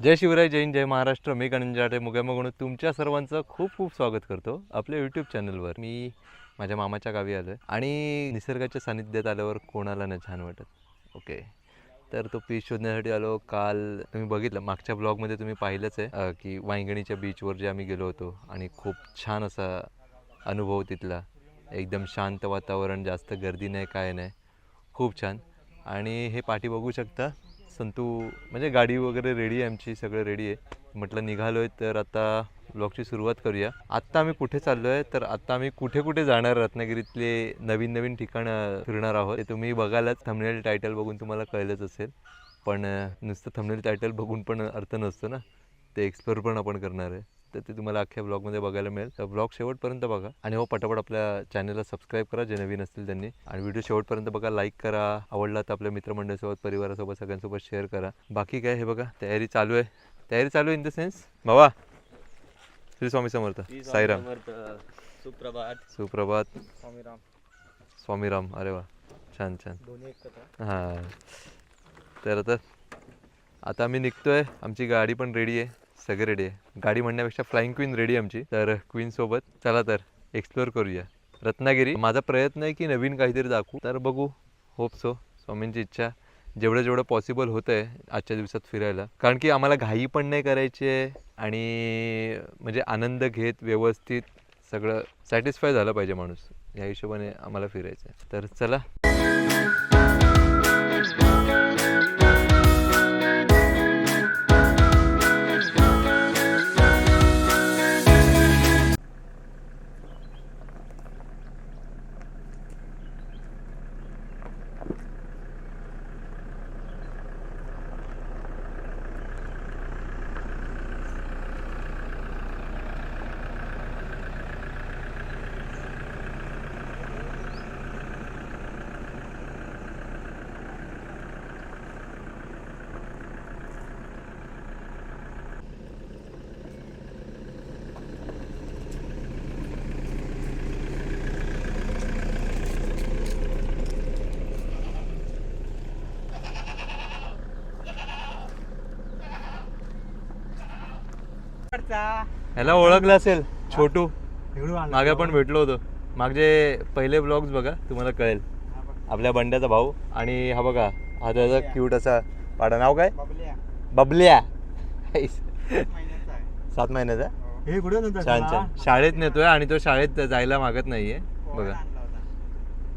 जय शिवराय जैन जय महाराष्ट्र. मी गणजाटे मुगाम तुमच्या सर्वांचं खूप खूप स्वागत करतो आपल्या यूट्यूब चॅनलवर मी माझ्या मामाच्या गावी आलो आहे आणि निसर्गाच्या सानिध्यात आल्यावर कोणाला नाही छान वाटत. ओके. तर तो पीच शोधण्यासाठी आलो. काल तुम्ही बघितलं मागच्या ब्लॉगमध्ये तुम्ही पाहिलंच आहे की वांगणीच्या बीचवर जे आम्ही गेलो होतो आणि खूप छान असा अनुभव तिथला. एकदम शांत वातावरण जास्त गर्दी नाही काय नाही. खूप छान. आणि हे पाठी बघू शकता संतू म्हणजे गाडी वगैरे रेडी आहे आमची सगळं रेडी आहे. म्हटलं निघालो आहे तर आता ब्लॉगची सुरुवात करूया. आत्ता आम्ही कुठे चाललो आहे तर आत्ता आम्ही कुठे कुठे जाणार रत्नागिरीतले नवीन नवीन ठिकाणं फिरणार आहोत. ते तुम्ही बघायलाच थंबनेल टायटल बघून तुम्हाला कळलंच असेल. पण नुसतं थंबनेल टायटल बघून पण अर्थ नसतो ना. ते एक्सप्लोर पण आपण करणार आहे. तर ते तुम्हाला अख्ख्या ब्लॉगमध्ये बघायला मिळेल. तर ब्लॉग शेवटपर्यंत बघा. आणि हो पटापट आपल्या चॅनलला सबस्क्राईब करा जे नवीन असतील त्यांनी. आणि व्हिडिओ शेवटपर्यंत बघा लाईक करा. आवडला तर आपल्या मित्रमंडळासोबत परिवारासोबत सगळ्यांसोबत शेअर करा. बाकी काय हे बघा तयारी चालू आहे. तयारी चालू आहे इन द सेन्स. भावा श्री स्वामी समर्थ. साईराम. सुप्रभात. सुप्रभात. स्वामीराम. स्वामीराम अरे वा. छान छान. हां. तर आता आता आम्ही निघतोय. आमची गाडी पण रेडी आहे. सगळे रेडी आहे. गाडी म्हणण्यापेक्षा फ्लाइंग क्वीन रेडी आहे आमची. तर क्वीन सोबत चला तर एक्सप्लोअर करूया. रत्नागिरी माझा प्रयत्न आहे की नवीन काहीतरी दाखवू. तर बघू. होप सो स्वामींची इच्छा. जेवढं जेवढं पॉसिबल होतं आहे आजच्या दिवसात फिरायला. कारण की आम्हाला घाई पण नाही करायची आहे आणि म्हणजे आनंद घेत व्यवस्थित सगळं सॅटिस्फाय झालं पाहिजे माणूस. या हिशोबाने आम्हाला फिरायचं आहे तर चला. ह्याला ओळखलं असेल छोटू. मागे पण भेटलो होतो. मागचे पहिले ब्लॉग्स बघा तुम्हाला कळेल. आपल्या बंड्याचा भाऊ आणि हा बघा हा त्याचा क्यूट असा पाडा. नाव काय? बबल्या. सात महिन्याचा हे. छान छान. शाळेत नेतोय आणि तो शाळेत जायला मागत नाहीये. बघा.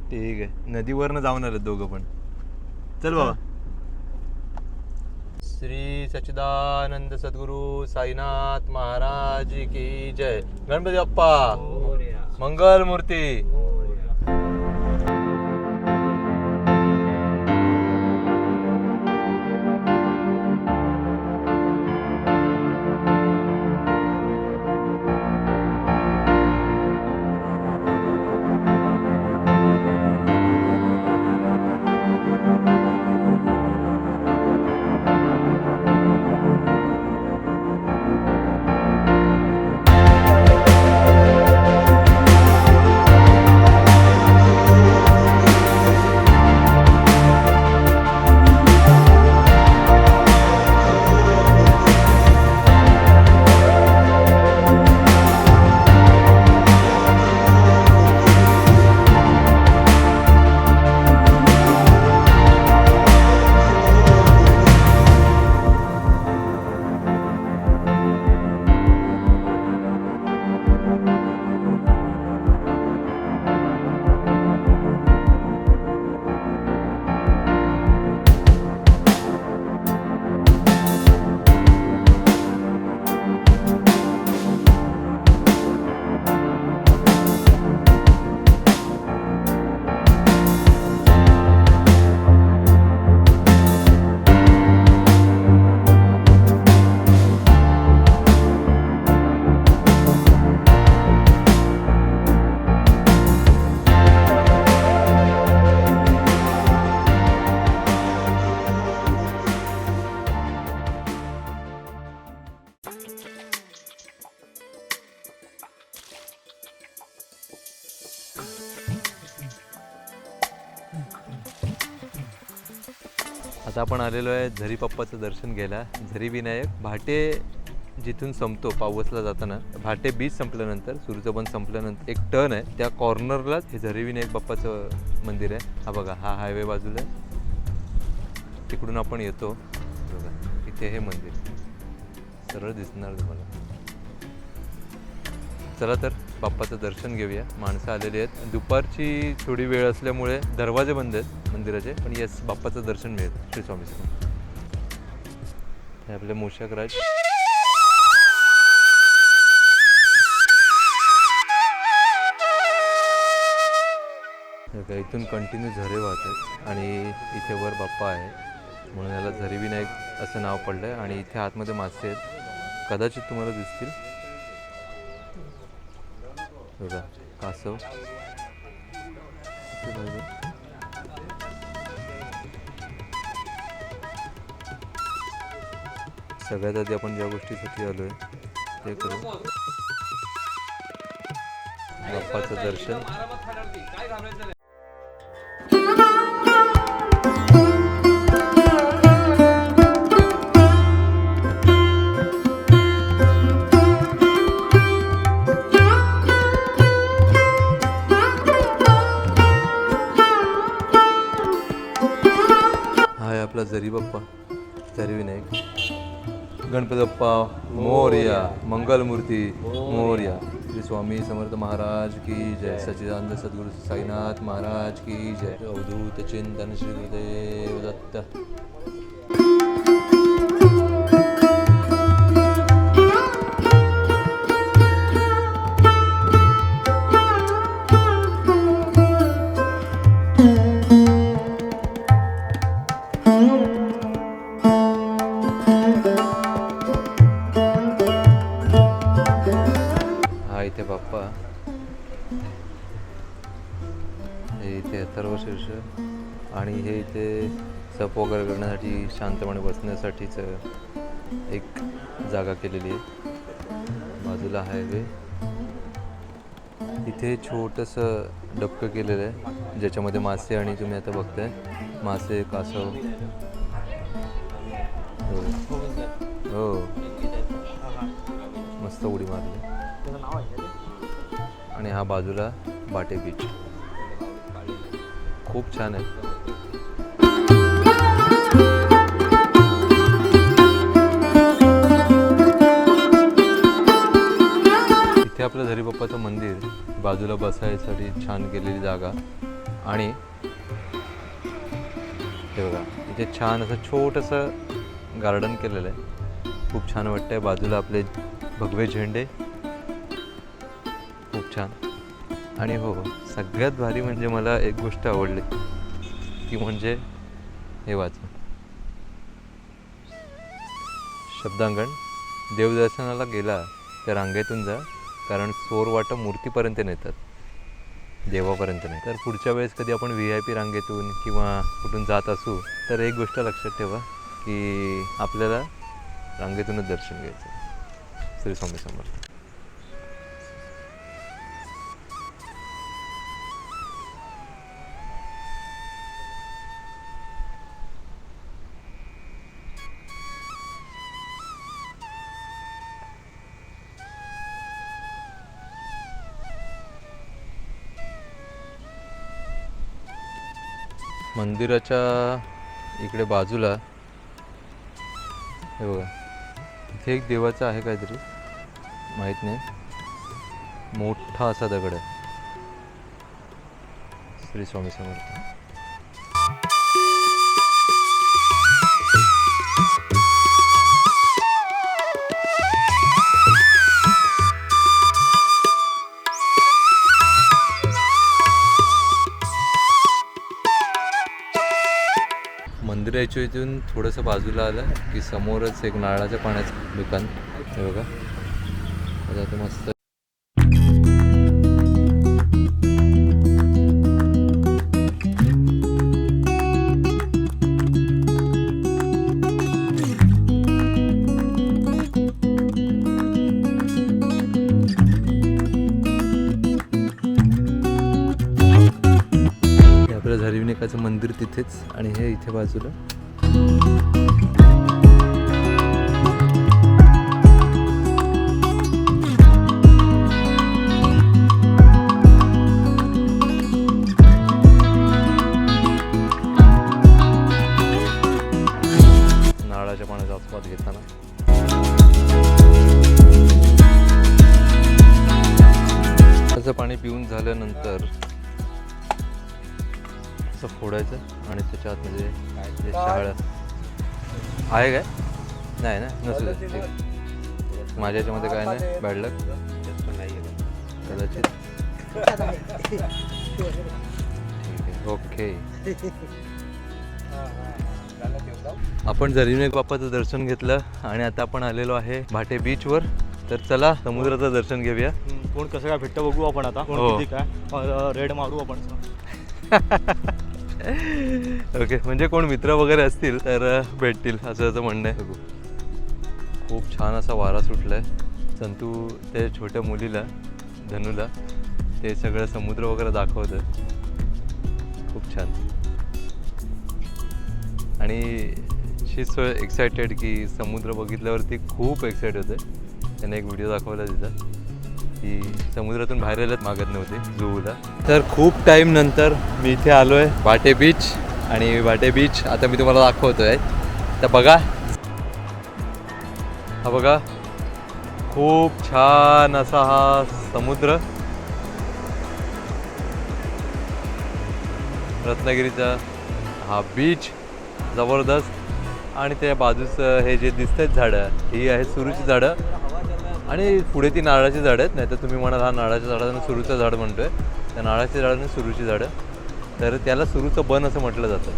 ठीक आहे. नदीवरनं जाऊन आले दोघं पण. चल बाबा. श्री सच्चिदानंद सद्गुरु साईनाथ महाराज की जय. गणपती बाप्पा. मंगल मूर्ती आता आपण आलेलो आहे झरी पप्पाचं दर्शन घ्यायला. झरी विनायक भाटे जिथून संपतो पावसला जाताना. भाटे बीच संपल्यानंतर सुरूचं पण संपल्यानंतर एक टर्न आहे. त्या कॉर्नरलाच हे झरी विनायक बाप्पाचं मंदिर आहे. हा बघा हा हायवे बाजूला. आहे तिकडून आपण येतो. बघा इथे हे मंदिर. सरळ दिसणार तुम्हाला. चला तर. बाप्पाचं दर्शन घेऊया. माणसं आलेली आहेत. दुपारची थोडी वेळ असल्यामुळे दरवाजे बंद आहेत मंदिराचे पण येस बाप्पाचं दर्शन मिळेल श्री स्वामी हे आपले मूषक राज. इथून कंटिन्यू झरे वाहत आहेत आणि इथे वर बाप्पा आहे. म्हणून याला झरी विनायक असं नाव पडलं आहे आणि इथे आतमध्ये मासे आहेत. कदाचित तुम्हाला दिसतील. बघा कासव. सगळ्यात आधी आपण ज्या गोष्टीसाठी आलोय ते करू बाप्पाचं दर्शन. मंगलमूर्ती मोर्या. श्री स्वामी समर्थ महाराज की जय. सच्चिदानंद सद्गुरु साईनाथ महाराज की जय. अवधूत चिंतन श्री गुरुदेव दत्त. इथे बाप्पा. हे इथे अथर्वशीर्ष आणि हे इथे सप वगैरे करण्यासाठी शांतपणे बसण्यासाठीच एक जागा केलेली आहे. बाजूला हायवे इथे छोटंसं डबकं केलेलं आहे. ज्याच्यामध्ये मासे आणि तुम्ही आता बघताय मासे कासव हो. हो. मस्त उडी मारली. आणि हा बाजूला बाटे बीच खूप छान आहे. इथे आपलं धरीबाप्पाचं मंदिर बाजूला बसायसाठी छान केलेली जागा. आणि हे बघा इथे छान असं छोटंसं गार्डन केलेलं आहे. खूप छान वाटतंय. बाजूला आपले भगवे झेंडे खूप छान. आणि हो सगळ्यात भारी म्हणजे मला एक गोष्ट आवडली. ती म्हणजे हे वाचन. शब्दांगण. देवदर्शनाला गेला तर रांगेतून जा कारण चोर वाटं मूर्तीपर्यंत नेतात. देवापर्यंत नाही. तर पुढच्या वेळेस कधी आपण व्ही आय पी रांगेतून किंवा कुठून जात असू तर एक गोष्ट लक्षात ठेवा की आपल्याला रांगेतूनच दर्शन घ्यायचं. श्री स्वामी समर्थ. मंदिराच्या इकडे बाजूला हे बघा इथे एक देवाचं आहे काहीतरी माहीत नाही. मोठा असा दगड आहे. श्री स्वामी समर्थ. मंदिराच्या इथून थोडंसं बाजूला आलं की समोरच एक नारळाच्या पाण्याचं दुकान हे बघा. आता ते मस्त देवीनेकाचं मंदिर तिथेच आणि हे इथे बाजूला. घेताना. पाणी पिऊन झाल्यानंतर असं फोडायचं आणि त्याच्या आतमध्ये जे शहाळ आहे काय? नाही ना? नसेल. माझ्या याच्यामध्ये काय नाही. बॅड लक कदाचित. ठीक आहे. ओके. आपण जरीने बाप्पाचं दर्शन घेतलं आणि आता आपण आलेलो आहे भाटे बीचवर तर चला समुद्राचं दर्शन घेऊया. कोण कसं काय भेटतं बघू आपण आता. कोण हो. किती काय रेड मारू आपण. ओके म्हणजे कोण मित्र वगैरे असतील तर भेटतील असं त्याचं म्हणणं आहे. बघू. खूप छान असा वारा सुटलाय. संतू ते छोट्या मुलीला धनूला ते सगळं समुद्र वगैरे दाखवतं खूप छान. आणि शी सो एक्सायटेड की समुद्र बघितल्यावरती खूप एक्साइट होते त्याने एक व्हिडिओ दाखवला तिचा. की समुद्रातून बाहेर यायलाच मागत नव्हते जुहूला. तर खूप टाईम नंतर मी इथे आलो आहे वाटे बीच आणि वाटे बीच आता मी तुम्हाला दाखवतो आहे तर बघा. हा बघा. खूप छान असा हा समुद्र. रत्नागिरीचा हा बीच जबरदस्त. आणि त्या बाजूचं हे जे दिसत आहेत झाडं ही आहेत सुरूची झाडं. आणि पुढे ती नारळाची झाडं आहेत नाही तर तुम्ही म्हणाल हा नारळाच्या झाडानं सुरूचं झाड म्हणतोय. त्या नारळाच्या झाडाने सुरूची झाडं. तर त्याला सुरूचं बन असं म्हटलं जातं.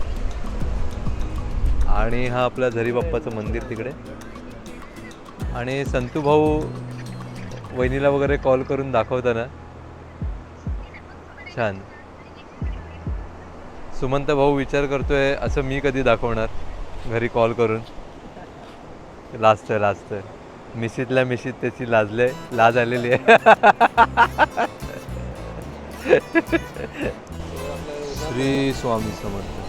आणि हा आपल्या झरीबाप्पाचं मंदिर तिकडे. आणि संतू भाऊ वहिनीला वगैरे कॉल करून दाखवताना. छान. सुमंत भाऊ विचार करतोय असं मी कधी दाखवणार? घरी कॉल करून. लाजतोय लाजतोय मिशीतल्या मिशीत त्याची लाजले लाज आलेली आहे. श्री स्वामी समर्थ.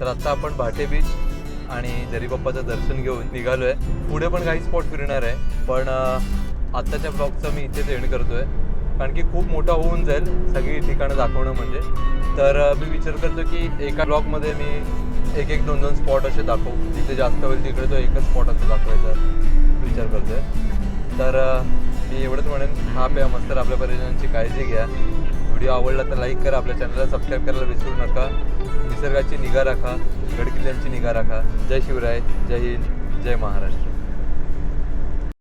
तर आता आपण भाटे बीच आणि जरीबाप्पाचं दर्शन घेऊन निघालो आहे पुढे पण काही स्पॉट फिरणार आहे. पण आत्ताच्या ब्लॉगचं मी इथेच एंड करतोय. कारण की खूप मोठा होऊन जाईल सगळी ठिकाणं दाखवणं म्हणजे. तर मी विचार करतो की एका ब्लॉगमध्ये मी एक एक दोन दोन स्पॉट असे दाखवू. जिथे जास्त होईल तिकडे तो एकच स्पॉट असं दाखवायचा विचार करतोय. तर मी एवढंच म्हणेन हा प्या मस्त आपल्या परिजनांची काळजी घ्या. व्हिडिओ आवडला तर लाईक करा आपल्या चॅनलला सबस्क्राईब करायला विसरू नका. निसर्गाची निगा राखा गडकिल्ल्यांची निगा राखा. जय शिवराय जय हिंद जय महाराष्ट्र.